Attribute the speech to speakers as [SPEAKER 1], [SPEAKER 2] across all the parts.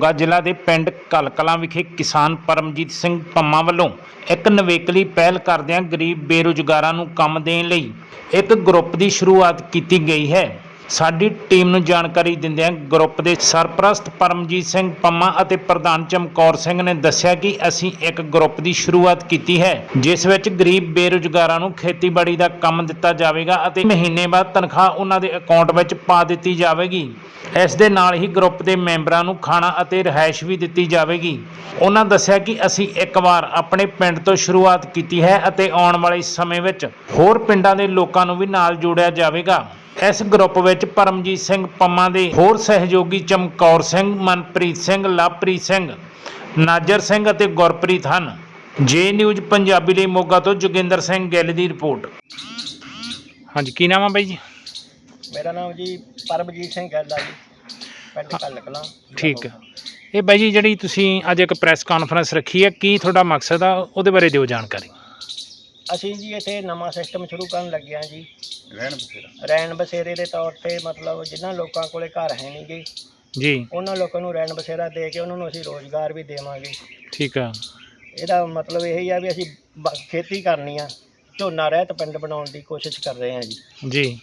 [SPEAKER 1] ਮੋਗਾ ਜ਼ਿਲ੍ਹਾ ਦੇ ਪਿੰਡ ਕਲਕਲਾਂ ਵਿਖੇ ਕਿਸਾਨ ਪਰਮਜੀਤ ਸਿੰਘ ਪੰਮਾ ਵੱਲੋਂ ਇੱਕ ਨਵੇਕਲੀ ਪਹਿਲ ਕਰਦਿਆਂ ਗਰੀਬ ਬੇਰੁਜ਼ਗਾਰਾਂ ਨੂੰ ਕੰਮ ਦੇਣ ਲਈ ਇੱਕ ਗਰੁੱਪ ਦੀ ਸ਼ੁਰੂਆਤ ਕੀਤੀ ਗਈ ਹੈ। ਸਾਡੀ ਟੀਮ ਨੂੰ ਜਾਣਕਾਰੀ ਦਿੰਦਿਆਂ ਗਰੁੱਪ ਦੇ ਸਰਪ੍ਰਸਤ ਪਰਮਜੀਤ ਸਿੰਘ ਪੰਮਾ ਅਤੇ ਪ੍ਰਧਾਨ ਚਮਕੌਰ ਸਿੰਘ ਨੇ ਦੱਸਿਆ ਕਿ ਅਸੀਂ ਇੱਕ ਗਰੁੱਪ ਦੀ ਸ਼ੁਰੂਆਤ ਕੀਤੀ ਹੈ, ਜਿਸ ਵਿੱਚ ਗਰੀਬ ਬੇਰੁਜ਼ਗਾਰਾਂ ਨੂੰ ਖੇਤੀਬਾੜੀ ਦਾ ਕੰਮ ਦਿੱਤਾ ਜਾਵੇਗਾ ਅਤੇ ਮਹੀਨੇ ਬਾਅਦ ਤਨਖਾਹ ਉਹਨਾਂ ਦੇ ਅਕਾਊਂਟ ਵਿੱਚ ਪਾ ਦਿੱਤੀ ਜਾਵੇਗੀ। ਇਸ ਦੇ ਨਾਲ ਹੀ ਗਰੁੱਪ ਦੇ ਮੈਂਬਰਾਂ ਨੂੰ ਖਾਣਾ ਅਤੇ ਰਿਹਾਇਸ਼ ਵੀ ਦਿੱਤੀ ਜਾਵੇਗੀ। ਉਹਨਾਂ ਦੱਸਿਆ ਕਿ ਅਸੀਂ ਇੱਕ ਵਾਰ ਆਪਣੇ ਪਿੰਡ ਤੋਂ ਸ਼ੁਰੂਆਤ ਕੀਤੀ ਹੈ ਅਤੇ ਆਉਣ ਵਾਲੇ ਸਮੇਂ ਵਿੱਚ ਹੋਰ ਪਿੰਡਾਂ ਦੇ ਲੋਕਾਂ ਨੂੰ ਵੀ ਨਾਲ ਜੋੜਿਆ ਜਾਵੇਗਾ। ਇਸ ਗਰੁੱਪ ਵਿੱਚ ਪਰਮਜੀਤ ਸਿੰਘ ਪੰਮਾ ਦੇ ਹੋਰ ਸਹਿਯੋਗੀ ਚਮਕੌਰ ਸਿੰਘ ਮਨਪ੍ਰੀਤ ਸਿੰਘ ਲਵਪ੍ਰੀਤ ਸਿੰਘ ਨਾਜਰ ਸਿੰਘ ਅਤੇ ਗੁਰਪ੍ਰੀਤ ਹਨ। ਜੇ ਨਿਊਜ਼ ਪੰਜਾਬੀ ਲਈ ਮੋਗਾ ਤੋਂ ਜੋਗਿੰਦਰ ਸਿੰਘ ਗਿੱਲ ਦੀ ਰਿਪੋਰਟ। ਹਾਂਜੀ ਕੀ ਨਾਮ ਆ ਬਾਈ ਜੀ?
[SPEAKER 2] ਮੇਰਾ ਨਾਮ ਜੀ ਪਰਮਜੀਤ ਸਿੰਘ ਗੱਲ ਆ ਜੀ। ਪਿੰਡ ਕਲਕਲਾਂ
[SPEAKER 1] ਠੀਕ ਹੈ ਇਹ ਬਾਈ ਜੀ ਜਿਹੜੀ ਤੁਸੀਂ ਅੱਜ ਇੱਕ ਪ੍ਰੈਸ ਕਾਨਫਰੰਸ ਰੱਖੀ ਹੈ ਕੀ ਤੁਹਾਡਾ ਮਕਸਦ ਆ? ਉਹਦੇ ਬਾਰੇ ਦਿਓ ਜਾਣਕਾਰੀ।
[SPEAKER 2] ਅਸੀਂ ਜੀ ਇੱਥੇ ਨਵਾਂ ਸਿਸਟਮ ਸ਼ੁਰੂ ਕਰਨ ਲੱਗੇ ਹਾਂ ਜੀ।
[SPEAKER 3] ਰਹਿਣ ਬਸੇਰਾ।
[SPEAKER 2] ਰੈਣ ਬਸੇਰੇ ਦੇ ਤੌਰ ਤੇ ਮਤਲਬ ਜਿਨ੍ਹਾਂ ਲੋਕਾਂ ਕੋਲੇ ਘਰ ਹੈ ਨਹੀਂਗੇ
[SPEAKER 1] ਜੀ।
[SPEAKER 2] ਉਹਨਾਂ ਲੋਕਾਂ ਨੂੰ ਰੈਣ ਬਸੇਰਾ ਦੇ ਕੇ ਉਹਨਾਂ ਨੂੰ ਅਸੀਂ ਰੋਜ਼ਗਾਰ ਵੀ ਦੇਵਾਂਗੇ।
[SPEAKER 1] ਠੀਕ ਆ।
[SPEAKER 2] ਇਹਦਾ ਮਤਲਬ ਇਹ ਹੀ ਆ ਵੀ ਅਸੀਂ ਬ- ਖੇਤੀ ਕਰਨੀ ਆ ਝੋਨਾ ਰਹਿਤ ਪਿੰਡ ਬਣਾਉਣ ਦੀ ਕੋਸ਼ਿਸ਼ ਕਰ ਰਹੇ ਹਾਂ ਜੀ।
[SPEAKER 1] ਜੀ।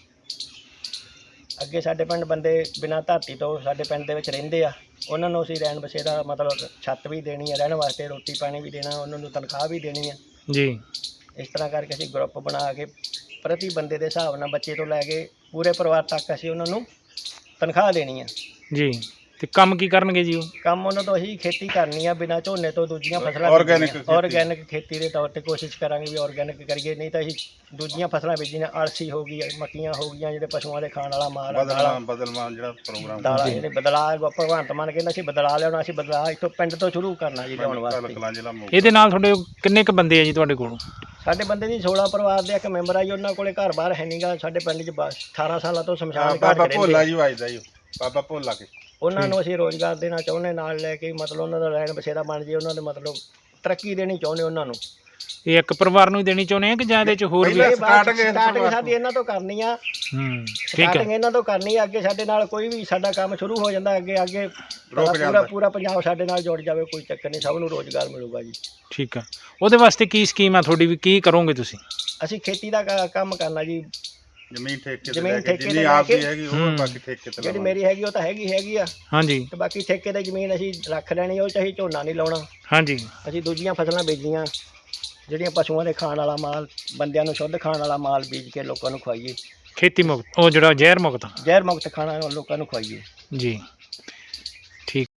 [SPEAKER 2] ਅੱਗੇ ਸਾਡੇ ਪਿੰਡ ਬੰਦੇ ਬਿਨਾਂ ਧਰਤੀ ਤੋਂ ਸਾਡੇ ਪਿੰਡ ਦੇ ਵਿੱਚ ਰਹਿੰਦੇ ਆ ਉਹਨਾਂ ਨੂੰ ਅਸੀਂ ਰੈਣ ਬਸੇਰਾ ਮਤਲਬ ਛੱਤ ਵੀ ਦੇਣੀ ਆ ਰਹਿਣ ਵਾਸਤੇ ਰੋਟੀ ਪਾਣੀ ਵੀ ਦੇਣਾ ਉਹਨਾਂ ਨੂੰ ਤਨਖਾਹ ਵੀ ਦੇਣੀ ਆ।
[SPEAKER 1] ਜੀ।
[SPEAKER 2] ਇਸ ਤਰ੍ਹਾਂ ਕਰਕੇ ਅਸੀਂ ਗਰੁੱਪ ਬਣਾ ਕੇ ਪ੍ਰਤੀ ਬੰਦੇ ਦੇ ਹਿਸਾਬ ਨਾਲ ਬੱਚੇ ਤੋਂ ਲੈ ਕੇ ਪੂਰੇ ਪਰਿਵਾਰ ਤੱਕ ਅਸੀਂ ਉਹਨਾਂ ਨੂੰ ਤਨਖਾਹ ਦੇਣੀ ਆ।
[SPEAKER 1] ਜੀ। ਤੇ ਕੰਮ ਕੀ ਕਰਨਗੇ ਜੀ ਉਹ?
[SPEAKER 2] ਕੰਮ ਉਹਨਾਂ ਤੋਂ ਅਸੀਂ ਖੇਤੀ ਕਰਨੀ ਆ ਬਿਨਾਂ ਝੋਨੇ ਤੋਂ ਦੂਜੀਆਂ ਫਸਲਾਂ
[SPEAKER 3] Organic ਖੇਤੀ।
[SPEAKER 2] ਆਰਗੈਨਿਕ ਖੇਤੀ ਦੇ ਤੌਰ ਤੇ ਕੋਸ਼ਿਸ਼ ਕਰਾਂਗੇ ਵੀ ਆਰਗੈਨਿਕ ਕਰੀਏ ਨਹੀਂ ਤਾਂ ਅਸੀਂ ਦੂਜੀਆਂ ਫਸਲਾਂ ਬੀਜੀਆਂ ਅਲਸੀ ਹੋ ਗਈ ਮੱਕੀਆਂ ਹੋ ਗਈਆਂ ਜਿਹੜੇ ਪਸ਼ੂਆਂ ਦੇ ਖਾਣ ਵਾਲਾ ਮਾਲ ਆ, ਦਾਲਾਂ।
[SPEAKER 3] ਬਦਲਵਾਨ ਜਿਹੜਾ ਪ੍ਰੋਗਰਾਮ
[SPEAKER 2] ਦਾਲਾਂ ਜਿਹੜੇ ਬਦਲਾਅ ਭਗਵੰਤ ਮਾਨ ਕਹਿੰਦਾ ਸੀ ਬਦਲਾ ਲਿਆਉਣਾ ਅਸੀਂ ਬਦਲਾਅ ਇੱਥੋਂ ਪਿੰਡ ਤੋਂ ਸ਼ੁਰੂ ਕਰਨਾ ਜੀ ਲਿਆਉਣ ਵਾਸਤੇ।
[SPEAKER 3] ਕਲਾਂ ਜ਼ਿਲ੍ਹਾ ਮੋਗਾ।
[SPEAKER 1] ਇਹਦੇ ਨਾਲ ਤੁਹਾਡੇ ਕਿੰਨੇ ਕ ਬੰਦੇ ਆ ਜੀ ਤੁਹਾਡੇ ਕੋਲ?
[SPEAKER 2] ਸਾਡੇ ਬੰਦੇ ਦੀ 16 ਪਰਿਵਾਰ ਦੇ ਇੱਕ ਮੈਂਬਰ ਆ ਜੀ ਉਹਨਾਂ ਕੋਲੇ ਘਰ-ਬਾਰ ਹੈ ਨਹੀਂਗਾ ਸਾਡੇ ਪਿੰਡ 'ਚ ਬਸ 18 ਸਾਲਾਂ ਤੋਂ ਸ਼ਮਸ਼ਾਨ ਘਾਟ 'ਚ
[SPEAKER 3] ਬਾਬਾ
[SPEAKER 2] ਰਹਿੰਦੇ
[SPEAKER 3] ਭੋਲਾ। ਜੀ ਵੱਜਦਾ ਜੀ। ਬਾਬਾ ਭੋਲਾ ਕੇ।
[SPEAKER 2] ਉਹਨਾਂ ਨੂੰ ਅਸੀਂ ਰੋਜ਼ਗਾਰ ਦੇਣਾ ਚਾਹੁੰਦੇ ਨਾਲ ਲੈ ਕੇ ਮਤਲਬ ਉਹਨਾਂ ਦਾ ਰਹਿਣ ਬਸੇਰਾ ਬਣ ਜੇ ਉਹਨਾਂ ਦੇ ਮਤਲਬ ਤਰੱਕੀ ਦੇਣੀ ਚਾਹੁੰਦੇ ਉਹਨਾਂ ਨੂੰ।
[SPEAKER 1] ਇਹ ਇੱਕ ਪਰਿਵਾਰ ਨੂੰ ਹੀ ਦੇਣੀ ਚਾਹੁੰਦੇ ਆ ਕਿ ਜਾਂ ਇਹਦੇ ਚ ਹੋਰ ਵੀ?
[SPEAKER 2] ਸਟਾਰਟਿੰਗ ਸਾਡੀ ਇਹਨਾਂ ਤੋਂ ਕਰਨੀ ਆ।
[SPEAKER 1] ਹੂੰ ਠੀਕ
[SPEAKER 2] ਸਟਾਰਟਿੰਗ
[SPEAKER 1] ਹੈ।
[SPEAKER 2] ਇਹਨਾਂ ਤੋਂ ਕਰਨੀ ਆ ਅੱਗੇ ਸਾਡੇ ਨਾਲ ਕੋਈ ਵੀ ਸਾਡਾ ਕੰਮ ਸ਼ੁਰੂ ਹੋ ਜਾਂਦਾ ਅੱਗੇ ਅੱਗੇ ਪੂਰਾ। ਪੂਰਾ ਪੰਜਾਬ ਸਾਡੇ ਨਾਲ ਜੁੜ ਜਾਵੇ ਕੋਈ ਚੱਕਰ ਨਹੀਂ ਸਭ ਨੂੰ ਰੋਜ਼ਗਾਰ ਮਿਲੂਗਾ ਜੀ।
[SPEAKER 1] ਠੀਕ ਆ। ਉਹਦੇ ਵਾਸਤੇ ਕੀ ਸਕੀਮ ਆ ਤੁਹਾਡੀ ਵੀ? ਕੀ ਕਰੋਗੇ ਤੁਸੀਂ?
[SPEAKER 2] ਅਸੀਂ ਖੇਤੀ ਦਾ ਕ- ਕੰਮ ਕਰਨਾ ਜੀ।
[SPEAKER 3] ਜ਼ਮੀਨ ਠੇਕੇ ਤੇ
[SPEAKER 2] ਜ਼ਮੀਨ
[SPEAKER 3] ਲੈ ਕੇ
[SPEAKER 2] ਠੇਕੇ ਤੇ
[SPEAKER 3] ਜਿੰਨੀ
[SPEAKER 2] ਲੈ
[SPEAKER 3] ਆਪ ਦੀ
[SPEAKER 2] ਕੇ।
[SPEAKER 3] ਹੈਗੀ ਉਹ
[SPEAKER 1] ਹੂੰ।
[SPEAKER 3] ਬਾਕੀ ਠੇਕੇ ਤੇ
[SPEAKER 2] ਜਿਹੜੀ
[SPEAKER 3] ਲਵਾਂਗੇ।
[SPEAKER 2] ਮੇਰੀ ਹੈਗੀ ਉਹ ਤਾਂ ਹੈਗੀ ਹੈਗੀ ਆ।
[SPEAKER 1] ਹਾਂਜੀ।
[SPEAKER 2] ਤੇ ਬਾਕੀ ਠੇਕੇ ਤੇ ਜ਼ਮੀਨ ਅਸੀਂ ਰੱਖ ਲੈਣੀ ਉਹ ਚ ਅਸੀਂ ਝੋਨਾ ਨਹੀਂ ਲਾਉਣਾ।
[SPEAKER 1] ਹਾਂਜੀ।
[SPEAKER 2] ਅਸੀਂ ਦੂਜੀਆਂ ਫਸਲਾਂ ਬੀਜੀਆਂ ਜਿਹੜੀਆਂ ਪਸ਼ੂਆਂ ਦੇ ਖਾਣ ਵਾਲਾ ਮਾਲ ਬੰਦਿਆਂ ਨੂੰ ਸ਼ੁੱਧ ਖਾਣ ਵਾਲਾ ਮਾਲ ਬੀਜ ਕੇ ਲੋਕਾਂ ਨੂੰ ਖਵਾਈਏ।
[SPEAKER 1] ਖੇਤੀ ਮੁਕਤ ਉਹ ਜਿਹੜਾ ਜ਼ਹਿਰ ਮੁਕਤ।
[SPEAKER 2] ਜ਼ਹਿਰ ਮੁਕਤ ਖਾਣਾ ਲੋਕਾਂ ਨੂੰ ਖਵਾਈਏ।
[SPEAKER 1] ਜੀ। ਠੀਕ।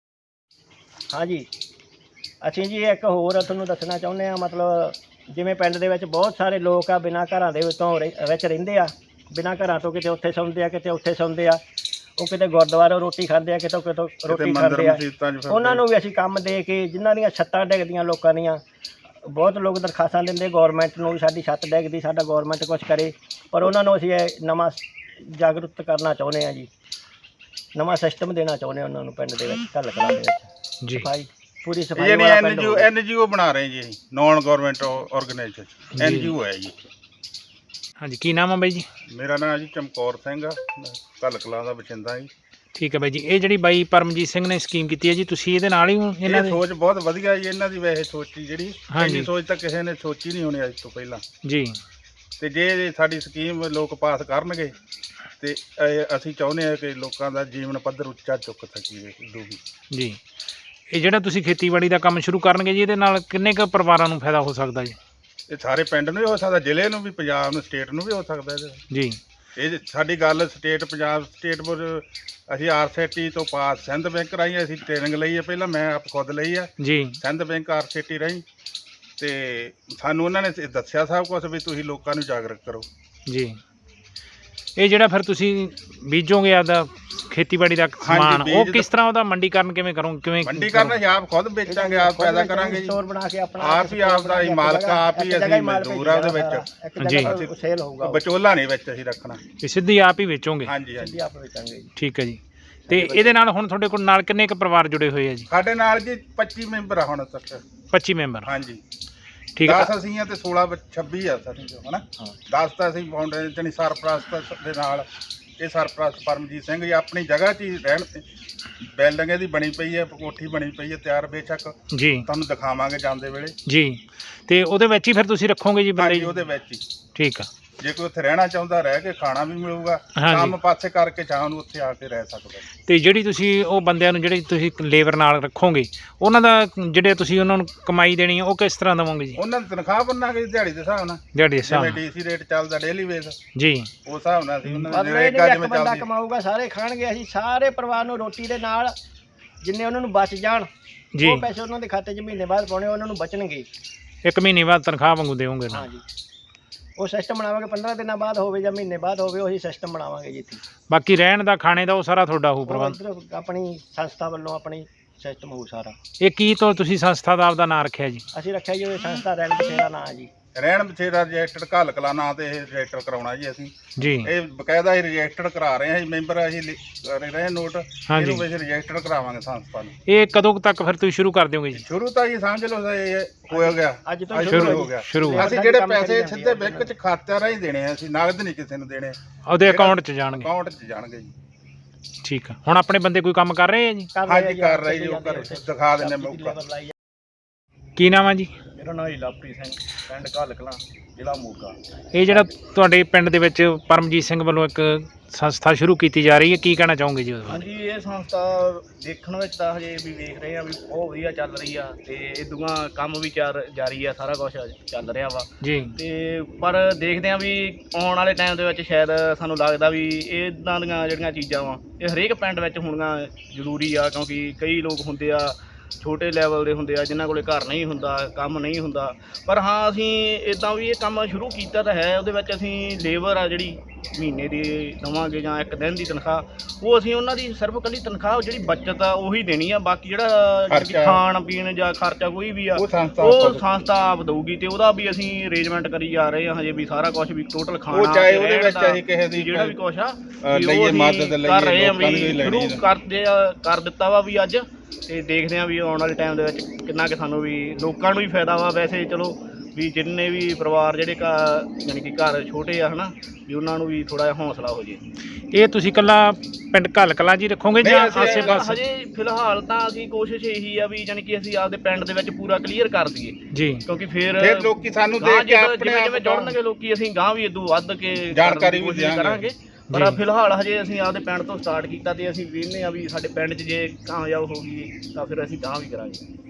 [SPEAKER 2] ਹਾਂਜੀ। ਅਸੀਂ ਜੀ ਇੱਕ ਹੋਰ ਤੁਹਾਨੂੰ ਦੱਸਣਾ ਚਾਹੁੰਦੇ ਆ ਮਤਲਬ ਜਿਵੇਂ ਪਿੰਡ ਦੇ ਵਿੱਚ ਬਹੁਤ ਸਾਰੇ ਲੋਕ ਆ ਬਿਨਾਂ ਘਰਾਂ ਦੇ ਵਿੱਚੋਂ ਰਹਿ- ਵਿੱਚ ਰਹਿੰਦੇ ਆ। ਬਿਨਾਂ ਘਰਾਂ ਤੋਂ ਕਿਤੇ ਉੱਥੇ ਸੌਂਦੇ ਆ ਕਿਤੇ ਉੱਥੇ ਸੌਂਦੇ ਆ ਉਹ ਕਿਤੇ ਗੁਰਦੁਆਰੇ ਰੋਟੀ ਖਾਂਦੇ ਆ ਕਿਤੋਂ ਕਿਤੋਂ ਰੋਟੀ ਖਾਂਦੇ ਆ। ਉਹਨਾਂ ਨੂੰ ਵੀ ਅਸੀਂ ਕੰਮ ਦੇ ਕੇ ਜਿਨ੍ਹਾਂ ਦੀਆਂ ਛੱਤਾਂ ਡਿੱਗਦੀਆਂ ਲੋਕਾਂ ਦੀਆਂ ਬਹੁਤ ਲੋਕ ਦਰਖਾਸਤਾਂ ਦਿੰਦੇ ਗਵਰਨਮੈਂਟ ਨੂੰ ਵੀ ਸਾਡੀ ਛੱਤ ਡਿੱਗਦੀ ਸਾਡਾ ਗਵਰਨਮੈਂਟ ਕੁਝ ਕਰੇ ਪਰ ਉਹਨਾਂ ਨੂੰ ਅਸੀਂ ਇਹ ਨਵਾਂ ਜਾਗਰੂਕ ਕਰਨਾ ਚਾਹੁੰਦੇ ਆ ਜੀ। ਨਵਾਂ ਸਿਸਟਮ ਦੇਣਾ ਚਾਹੁੰਦੇ ਆ ਉਹਨਾਂ ਨੂੰ ਪਿੰਡ ਦੇ ਵਿੱਚ ਘੱਲ ਕਲਾਂ ਦੇ ਵਿੱਚ।
[SPEAKER 1] ਜੀ।
[SPEAKER 2] ਸਫ਼ਾਈ ਪੂਰੀ
[SPEAKER 3] ਇਹ
[SPEAKER 2] ਸਫ਼ਾਈ ਵਾਲਾ ਪਿੰਡ ਹੋਵੇ।
[SPEAKER 3] ਐਨਜੀਓ ਬਣਾ ਰਹੇ ਜੀ ਨਾਨ ਗਵਰਨਮੈਂਟ ਆਰਗੇਨਾਈਜੇਸ਼ਨ। ਐਨਜੀਓ ਹੈ ਜੀ।
[SPEAKER 1] ਹਾਂਜੀ ਕੀ ਨਾਮ ਆ ਬਾਈ ਜੀ?
[SPEAKER 3] ਮੇਰਾ ਨਾਮ ਜੀ ਚਮਕੌਰ ਸਿੰਘ ਆ। ਕੱਲ ਕਲਾਂ ਦਾ ਬਚਿੰਦਾ ਜੀ।
[SPEAKER 1] ਠੀਕ ਹੈ ਬਾਈ ਜੀ ਇਹ ਜਿਹੜੀ ਬਾਈ ਪਰਮਜੀਤ ਸਿੰਘ ਨੇ ਸਕੀਮ ਕੀਤੀ ਹੈ ਜੀ ਤੁਸੀਂ ਇਹਦੇ ਨਾਲ ਹੀ ਹੋ ਇਹਨਾਂ
[SPEAKER 3] ਇਹ
[SPEAKER 1] ਦੇ?
[SPEAKER 3] ਸੋਚ ਬਹੁਤ ਵਧੀਆ ਜੀ ਇਹਨਾਂ ਦੀ ਵੈਸੇ ਸੋਚੀ ਜਿਹੜੀ
[SPEAKER 1] ਹਾਂਜੀ।
[SPEAKER 3] ਇੰਨੀ ਸੋਚ ਤਾਂ ਕਿਸੇ ਨੇ ਸੋਚੀ ਨਹੀਂ ਹੋਣੀ ਅੱਜ ਤੋਂ ਪਹਿਲਾਂ।
[SPEAKER 1] ਜੀ।
[SPEAKER 3] ਤੇ ਜੇ ਇਹ ਸਾਡੀ ਸਕੀਮ ਲੋਕ ਪਾਸ ਕਰਨਗੇ ਤੇ ਇਹ ਅਸੀਂ ਚਾਹੁੰਦੇ ਹਾਂ ਕਿ ਲੋਕਾਂ ਦਾ ਜੀਵਨ ਪੱਧਰ ਉੱਚਾ ਚੁੱਕ ਸਕੀਏ ਦੂਗੀ
[SPEAKER 1] ਜੀ। ਇਹ ਜਿਹੜਾ ਤੁਸੀਂ ਖੇਤੀਬਾੜੀ ਦਾ ਕੰਮ ਸ਼ੁਰੂ ਕਰਨਗੇ ਜੀ ਇਹਦੇ ਨਾਲ ਕਿੰਨੇ ਕੁ ਪਰਿਵਾਰਾਂ ਨੂੰ ਫਾਇਦਾ ਹੋ ਸਕਦਾ ਜੀ?
[SPEAKER 3] ਇਹ ਸਾਰੇ ਪਿੰਡ ਨੂੰ ਵੀ ਹੋ ਸਕਦਾ ਜ਼ਿਲ੍ਹੇ ਨੂੰ ਵੀ ਪੰਜਾਬ ਨੂੰ ਸਟੇਟ ਨੂੰ ਵੀ ਹੋ ਸਕਦਾ ਇਹਦੇ
[SPEAKER 1] ਜੀ।
[SPEAKER 3] ਇਹ ਸਾਡੀ ਗੱਲ ਸਟੇਟ ਪੰਜਾਬ ਸਟੇਟ ਬੋਰਡ ਅਸੀਂ ਆਰਸੀਟੀ ਤੋਂ ਪਾਸ ਸਿੰਧ ਬੈਂਕ ਰਾਹੀਂ ਅਸੀਂ ਟ੍ਰੇਨਿੰਗ ਲਈ ਹੈ ਪਹਿਲਾਂ ਮੈਂ ਆਪ ਖੁਦ ਲਈ ਹੈ
[SPEAKER 1] ਜੀ।
[SPEAKER 3] ਸਿੰਧ ਬੈਂਕ ਆਰਸੀਟੀ ਰਾਹੀਂ। ਤੇ ਸਾਨੂੰ ਉਹਨਾਂ ਨੇ ਦੱਸਿਆ ਸਭ ਕੁਝ ਵੀ ਤੁਸੀਂ ਲੋਕਾਂ ਨੂੰ ਜਾਗਰੂਕ ਕਰੋ।
[SPEAKER 1] ਜੀ। ਇਹ ਜਿਹੜਾ ਫਿਰ ਤੁਸੀਂ ਬੀਜੋਗੇ ਆਦਾ ਖੇਤੀਬਾੜੀ ਦਾ ਸਮਾਨ ਉਹ ਕਿਸ ਤਰ੍ਹਾਂ ਉਹਦਾ ਮੰਡੀਕਰਨ ਕਿਵੇਂ ਕਰੋਗੇ ਕਿਵੇਂ
[SPEAKER 3] ਮੰਡੀ ਕਰਨਾ ਅਸੀਂ ਆਪ ਖੁਦ ਵੇਚਾਂਗੇ ਆਪ ਪੈਦਾ ਕਰਾਂਗੇ ਜੀ।
[SPEAKER 2] ਸਟੋਰ ਬਣਾ ਕੇ ਆਪਣਾ
[SPEAKER 3] ਆਪ ਹੀ ਆਪ ਦਾ ਹੀ ਮਾਲਕ ਆ, ਆਪ ਹੀ ਅਸੀਂ ਮਜ਼ਦੂਰ ਆ ਉਹਦੇ ਵਿੱਚ।
[SPEAKER 1] ਜੀ।
[SPEAKER 2] ਸੇਲ ਹੋਊਗਾ ਉਹ।
[SPEAKER 3] ਵਿਚੋਲਾ ਨਹੀਂ ਵਿੱਚ ਅਸੀਂ ਰੱਖਣਾ।
[SPEAKER 1] ਇਹ ਸਿੱਧੀ ਆਪ ਹੀ ਵੇਚੋਗੇ?
[SPEAKER 3] ਹਾਂਜੀ ਹਾਂਜੀ।
[SPEAKER 2] ਆਪ ਵੇਚਾਂਗੇ ਜੀ।
[SPEAKER 1] ਠੀਕ ਹੈ ਜੀ। ਤੇ ਇਹਦੇ ਨਾਲ ਹੁਣ ਤੁਹਾਡੇ ਕੋਲ ਨਾਲ ਕਿੰਨੇ ਕੁ ਪਰਿਵਾਰ ਜੁੜੇ ਹੋਏ ਆ ਜੀ?
[SPEAKER 3] ਸਾਡੇ ਨਾਲ ਜੀ 25 ਮੈਂਬਰ ਆ ਹੁਣ ਤੱਕ।
[SPEAKER 1] 25 ਮੈਂਬਰ।
[SPEAKER 3] ਹਾਂਜੀ।
[SPEAKER 1] ਠੀਕ ਹੈ
[SPEAKER 3] 10 ਅਸੀਂ ਆ ਤੇ 16 ਬੱਚ- 26 ਆ ਸਾਡੀ ਜੋ ਹਨਾ? 10 ਤਾਂ ਅਸੀਂ ਫਾਊਂਡੇਸ਼ਨ ਜਣੀ ਸਰਪ੍ਰਸਤ ਦੇ ਨਾਲ। ਇਹ ਸਰਪ੍ਰਸਤ ਪਰਮਜੀਤ ਸਿੰਘ ਜੀ ਆਪਣੀ ਜਗ੍ਹਾ 'ਚ ਹੀ ਰਹਿਣ ਬਿਲਡਿੰਗ ਇਹਦੀ ਬਣੀ ਪਈ ਹੈ ਕੋਠੀ ਬਣੀ ਪਈ ਹੈ ਤਿਆਰ ਬੇਸ਼ੱਕ।
[SPEAKER 1] ਜੀ।
[SPEAKER 3] ਤੁਹਾਨੂੰ ਦਿਖਾਵਾਂਗੇ ਜਾਂਦੇ ਵੇਲੇ।
[SPEAKER 1] ਜੀ। ਤੇ ਉਹਦੇ ਵਿੱਚ ਹੀ ਫਿਰ ਤੁਸੀਂ ਰੱਖੋਗੇ ਜੀ ਬੰਦੇ
[SPEAKER 3] ਹਾਂਜੀ
[SPEAKER 1] ਜੀ?
[SPEAKER 3] ਉਹਦੇ ਵਿੱਚ ਹੀ।
[SPEAKER 1] ਠੀਕ ਆ।
[SPEAKER 3] ਜੇ ਕੋਈ ਉੱਥੇ ਰਹਿਣਾ ਚਾਹੁੰਦਾ ਰਹਿ ਕੇ ਖਾਣਾ ਵੀ ਮਿਲੂਗਾ
[SPEAKER 1] ਹਾਂਜੀ।
[SPEAKER 3] ਕੰਮ ਪਾਸੇ ਕਰਕੇ ਸ਼ਾਮ ਨੂੰ ਉੱਥੇ ਆ ਕੇ ਰਹਿ ਸਕਦਾ
[SPEAKER 1] ਤੇ ਜਿਹੜੀ ਤੁਸੀਂ ਉਹ ਬੰਦਿਆਂ ਨੂੰ ਜਿਹੜੀ ਤੁਸੀਂ ਲੇਬਰ ਨਾਲ ਰੱਖੋਗੇ ਉਹਨਾਂ ਦਾ ਜਿਹੜੇ ਤੁਸੀਂ ਉਹਨਾਂ ਨੂੰ ਕਮਾਈ ਦੇਣੀ ਹੈ ਉਹ ਕਿਸ ਤਰ੍ਹਾਂ ਦੇਵੋਗੇ ਜੀ?
[SPEAKER 3] ਉਹਨਾਂ ਦੀ ਤਨਖਾਹ ਬੰਨਾਂਗੇ ਦਿਹਾੜੀ ਦੇ ਹਿਸਾਬ ਨਾਲ?
[SPEAKER 1] ਦਿਹਾੜੀ ਦੇ ਹਿਸਾਬ
[SPEAKER 3] ਜਿਵੇਂ
[SPEAKER 1] ਨਾਲ।
[SPEAKER 3] ਡੀਸੀ ਰੇਟ ਚੱਲਦਾ ਡੇਲੀ
[SPEAKER 1] ਜੀ।
[SPEAKER 3] ਉਸ ਹਿਸਾਬ ਨਾਲ ਅਸੀਂ ਉਹਨਾਂ ਦੀ
[SPEAKER 2] ਇਹ ਨਹੀਂ ਵੀ ਇੱਕ
[SPEAKER 3] ਜਿਵੇਂ
[SPEAKER 2] ਬੰਦਾ
[SPEAKER 3] ਚੱਲਦੀ
[SPEAKER 2] ਕਮਾਊਗਾ ਸਾਰੇ ਖਾਣਗੇ ਅਸੀਂ ਸਾਰੇ ਪਰਿਵਾਰ ਨੂੰ ਰੋਟੀ ਦੇ ਨਾਲ ਜਿੰਨੇ ਉਹਨਾਂ ਨੂੰ ਬਚ ਜਾਣ
[SPEAKER 1] ਜੀ।
[SPEAKER 2] ਉਹ ਪੈਸੇ ਉਹਨਾਂ ਦੇ ਖਾਤੇ 'ਚ ਮਹੀਨੇ ਬਾਅਦ ਪਾਉਣੇ ਉਹਨਾਂ ਨੂੰ ਬਚਣਗੇ।
[SPEAKER 1] ਇੱਕ ਮਹੀਨੇ ਬਾਅਦ ਤਨਖਾਹ ਵਾਂਗੂ ਦੇਵੋਗੇ ਨੂੰ।
[SPEAKER 2] ਹਾਂਜੀ। ਉਹ ਸਿਸਟਮ ਬਣਾਵਾਂਗੇ 15 ਦਿਨਾਂ ਬਾਅਦ ਹੋਵੇ ਜਾਂ ਮਹੀਨੇ ਬਾਅਦ ਹੋਵੇ ਉਹੀ ਸਿਸਟਮ ਬਣਾਵਾਂਗੇ ਜੀ ਇੱਥੇ।
[SPEAKER 1] ਬਾਕੀ ਰਹਿਣ ਦਾ ਖਾਣੇ ਦਾ ਉਹ ਸਾਰਾ ਤੁਹਾਡਾ ਹੋਊ ਪ੍ਰਬੰਧ?
[SPEAKER 2] ਇੱਧਰ ਆਪਣੀ ਸੰਸਥਾ ਵੱਲੋਂ ਆਪਣੀ ਸਿਸਟਮ ਹੋਊ ਸਾਰਾ।
[SPEAKER 1] ਇਹ ਕੀ ਤੋਂ ਤੁਸੀਂ ਸੰਸਥਾ ਦਾ ਆਪਦਾ ਨਾਮ ਰੱਖਿਆ ਜੀ?
[SPEAKER 2] ਅਸੀਂ ਰੱਖਿਆ ਜੀ ਉਹ ਸੰਸਥਾ ਰੈਲ ਬਸੇਰਾ ਨਾਂ ਹੈ ਜੀ।
[SPEAKER 3] ਰਹਿਣ ਬਥੇਰਾ ਰਜਿਸਟਰਡ ਘੱਲ ਕਲਾ ਨਾਂ ਤੇ ਇਹ ਰਜਿਸਟਰ ਕਰਾਉਣਾ ਜੀ ਅਸੀਂ।
[SPEAKER 1] ਜੀ।
[SPEAKER 3] ਇਹ ਬਕਾਇਦਾ ਹੀ ਰਜਿਸਟਰਡ ਕਰਾ ਰਹੇ ਹਾਂ ਜੀ ਮੈਂਬਰ ਅਸੀਂ ਲਿ- ਕਰ ਰਹੇ ਹਾਂ ਨੋਟ
[SPEAKER 1] ਹਾਂਜੀ।
[SPEAKER 3] ਇਹਨੂੰ ਅਸੀਂ ਰਜਿਸਟਰਡ ਕਰਾਵਾਂਗੇ ਸੰਸਥਾ ਨੂੰ।
[SPEAKER 1] ਇਹ ਕਦੋਂ ਕੁ ਤੱਕ ਫਿਰ ਤੁਸੀਂ ਸ਼ੁਰੂ ਕਰ ਦਿਓਗੇ ਜੀ?
[SPEAKER 3] ਸ਼ੁਰੂ ਤਾਂ ਜੀ ਸਮਝ ਲਓ ਇਹ ਹੋ ਗਿਆ।
[SPEAKER 2] ਅੱਜ ਤੋਂ ਸ਼ੁਰੂ ਹੋ
[SPEAKER 3] ਗਿਆ।
[SPEAKER 1] ਸ਼ੁਰੂ
[SPEAKER 3] ਅਸੀਂ ਜਿਹੜੇ
[SPEAKER 2] ਕਰੀ
[SPEAKER 3] ਪੈਸੇ ਸਿੱਧੇ। ਬੈਂਕ 'ਚ ਖਾਤਿਆਂ ਰਾਹੀਂ ਦੇਣੇ ਆ ਅਸੀਂ ਨਗਦ ਨਹੀਂ ਕਿਸੇ ਨੂੰ ਦੇਣੇ।
[SPEAKER 1] ਉਹਦੇ ਅਕਾਊਂਟ 'ਚ ਜਾਣਗੇ।
[SPEAKER 3] ਅਕਾਊਂਟ 'ਚ ਜਾਣਗੇ ਜੀ।
[SPEAKER 1] ਠੀਕ ਆ। ਹੁਣ ਆਪਣੇ ਬੰਦੇ ਕੋਈ ਕੰਮ ਕਰ ਰਹੇ ਆ ਜੀ?
[SPEAKER 2] ਕਰ
[SPEAKER 3] ਹਾਂਜੀ
[SPEAKER 2] ਜੀ,
[SPEAKER 3] ਕਰ ਰਹੇ ਜੀ ਉਹ
[SPEAKER 2] ਉੱਥੇ।
[SPEAKER 3] ਦਿਖਾ ਦਿੰਦੇ ਮੌਕਾ
[SPEAKER 1] ਕੀ ਨਾਮ ਆ ਜੀ?
[SPEAKER 2] ਮੇਰਾ ਨਾਮ ਲਵਪ੍ਰੀਤ ਸਿੰਘ ਪਿੰਡ ਘੱਲ ਕਲਾਂ ਜ਼ਿਲ੍ਹਾ ਮੋਗਾ।
[SPEAKER 1] ਇਹ ਜਿਹੜਾ ਤੁਹਾਡੇ ਪਿੰਡ ਦੇ ਵਿੱਚ ਪਰਮਜੀਤ ਸਿੰਘ ਵੱਲੋਂ ਇੱਕ ਸੰਸਥਾ ਸ਼ੁਰੂ ਕੀਤੀ ਜਾ ਰਹੀ ਹੈ ਕੀ ਕਹਿਣਾ ਚਾਹੋਗੇ ਜੀ ਉਹਦੇ ਬਾਰੇ?
[SPEAKER 4] ਹਾਂਜੀ ਇਹ ਸੰਸਥਾ ਦੇਖਣ ਵਿੱਚ ਤਾਂ ਹਜੇ ਵੀ ਵੇਖ ਰਹੇ ਆ ਵੀ ਬਹੁਤ ਵਧੀਆ ਚੱਲ ਰਹੀ ਆ ਤੇ ਇਦੂਆਂ ਕੰਮ ਵੀ ਚਾਰ ਜਾਰੀ ਆ ਸਾਰਾ ਕੁਝ ਚੱਲ ਰਿਹਾ ਵਾ।
[SPEAKER 1] ਜੀ।
[SPEAKER 4] ਤੇ ਪਰ ਦੇਖਦੇ ਆ ਵੀ ਆਉਣ ਵਾਲੇ ਟਾਈਮ ਦੇ ਵਿੱਚ ਸ਼ਾਇਦ ਸਾਨੂੰ ਲੱਗਦਾ ਵੀ ਇਦਾਂ ਦੀਆਂ ਜਿਹੜੀਆਂ ਚੀਜ਼ਾਂ ਵਾ ਇਹ ਹਰੇਕ ਪਿੰਡ ਵਿੱਚ ਹੋਣੀਆਂ ਜ਼ਰੂਰੀ ਆ ਕਿਉਂਕਿ ਕਈ ਲੋਕ ਹੁੰਦੇ ਆ ਛੋਟੇ ਲੈਵਲ ਦੇ ਹੁੰਦੇ ਆ ਜਿਨ੍ਹਾਂ ਕੋਲੇ ਘਰ ਨਹੀਂ ਹੁੰਦਾ ਕੰਮ ਨਹੀਂ ਹੁੰਦਾ ਪਰ ਹਾਂ ਅਸੀਂ ਇਦਾਂ ਵੀ ਇਹ ਕੰਮ ਸ਼ੁਰੂ ਕੀਤਾ ਤਾਂ ਹੈ ਉਹਦੇ ਵਿੱਚ ਅਸੀਂ ਲੇਬਰ ਆ ਜਿਹੜੀ ਮਹੀਨੇ ਦੀ ਦਵਾਂਗੇ ਜਾਂ ਇੱਕ ਦਿਨ ਦੀ ਤਨਖਾਹ ਉਹ ਅਸੀਂ ਉਹਨਾਂ ਦੀ ਸਿਰਫ ਕੱਲੀ ਤਨਖਾਹ ਜਿਹੜੀ ਬਚਤ ਆ ਉਹੀ ਦੇਣੀ ਆ ਬਾਕੀ ਜਿਹੜਾ। ਖਾਣ ਪੀਣ ਜਾਂ ਖਰਚਾ ਕੋਈ ਵੀ ਆ
[SPEAKER 3] ਉਹ ਸੰਸਥਾ ਆਪ-
[SPEAKER 4] ਦਊਗੀ ਤੇ ਉਹਦਾ ਵੀ ਅਸੀਂ ਅਰੇਂਜਮੈਂਟ ਕਰੀ ਜਾ ਰਹੇ ਹਾਂ ਹਜੇ ਵੀ ਸਾਰਾ ਕੁਝ ਵੀ ਟੋਟਲ ਖਾਣਾ
[SPEAKER 3] ਉਹ ਚਾਹੇ ਉਹਦੇ ਵਿੱਚ ਅਸੀਂ ਕਿਸੇ ਦੀ
[SPEAKER 4] ਜਿਹੜਾ ਵੀ ਕੁਛ ਆ
[SPEAKER 3] ਲਈਏ ਮਦਦ ਲਈਏ,
[SPEAKER 4] ਕਰ ਰਹੇ
[SPEAKER 3] ਦੀ
[SPEAKER 4] ਵੀ ਸ਼ੁਰੂ
[SPEAKER 3] ਆ।
[SPEAKER 4] ਕਰਦੇ ਆ ਕਰ ਦਿੱਤਾ ਵਾ ਵੀ ਅੱਜ ਤੇ ਦੇਖਦੇ ਆ ਵੀ ਆਉਣ ਵਾਲੇ ਟਾਈਮ ਦੇ ਵਿੱਚ ਕਿੰਨਾ ਕਿ ਸਾਨੂੰ ਵੀ ਲੋਕਾਂ ਨੂੰ ਵੀ ਫਾਇਦਾ ਵਾ। ਵੈਸੇ ਚਲੋ ਵੀ ਜਿੰਨੇ ਵੀ ਪਰਿਵਾਰ ਜਿਹੜੇ ਘਰ ਯਾਨੀ ਕਿ ਘਰ ਛੋਟੇ ਆ ਹਨਾ ਵੀ ਉਹਨਾਂ ਨੂੰ ਵੀ ਥੋੜਾ ਜਿਹਾ ਹੌਸਲਾ ਹੋ ਜੇ।
[SPEAKER 1] ਇਹ ਤੁਸੀਂ ਕੱਲਾ ਪਿੰਡ ਘੱਲ ਕਲਾਂ ਜੀ ਰੱਖੋਗੇ
[SPEAKER 3] ਨਹੀਂ,
[SPEAKER 1] ਜਾਂ
[SPEAKER 3] ਅਸੀਂ
[SPEAKER 1] ਆਸੇ ਪਾਸੇ
[SPEAKER 4] ਹਜੇ ਫਿਲਹਾਲ ਤਾਂ ਅਸੀਂ ਕੋਸ਼ਿਸ਼ ਇਹੀ ਆ ਵੀ ਯਾਨੀ ਕਿ ਅਸੀਂ ਆਪਦੇ ਪਿੰਡ ਦੇ ਵਿੱਚ ਪੂਰਾ ਕਲੀਅਰ ਕਰ ਦਈਏ।
[SPEAKER 1] ਜੀ।
[SPEAKER 4] ਕਿਉਂਕਿ ਫਿਰ
[SPEAKER 3] ਫਿਰ ਲੋਕੀ ਸਾਨੂੰ
[SPEAKER 4] ਗਾਂਹ
[SPEAKER 3] ਦੇਖ ਕੇ
[SPEAKER 4] ਜਦੋਂ
[SPEAKER 3] ਆਪਣੇ
[SPEAKER 4] ਜਿਵੇਂ
[SPEAKER 3] ਆਪ
[SPEAKER 4] ਜੁੜਨਗੇ ਲੋਕੀ ਅਸੀਂ ਗਾਂ ਵੀ ਇਦੋਂ ਵੱਧ ਕੇ ਕਰਨ ਦੀ
[SPEAKER 3] ਜਾਣਕਾਰੀ ਵੀ
[SPEAKER 4] ਕੋਸ਼ਿਸ਼
[SPEAKER 3] ਦਿਆਂਗੇ।
[SPEAKER 4] ਕਰਾਂਗੇ। ਪਰ
[SPEAKER 1] ਜੀ।
[SPEAKER 4] ਫਿਲਹਾਲ ਹਜੇ ਅਸੀਂ ਆਪਦੇ ਪਿੰਡ ਤੋਂ ਸਟਾਰਟ ਕੀਤਾ ਤੇ ਅਸੀਂ ਵੇਖਦੇ ਆ ਵੀ ਸਾਡੇ ਪਿੰਡ 'ਚ ਜੇ ਕਾਮਯਾਬ ਹੋ ਗਈ ਤਾਂ ਫਿਰ ਅਸੀਂ ਗਾਂ ਵੀ ਕਰਾਂਗੇ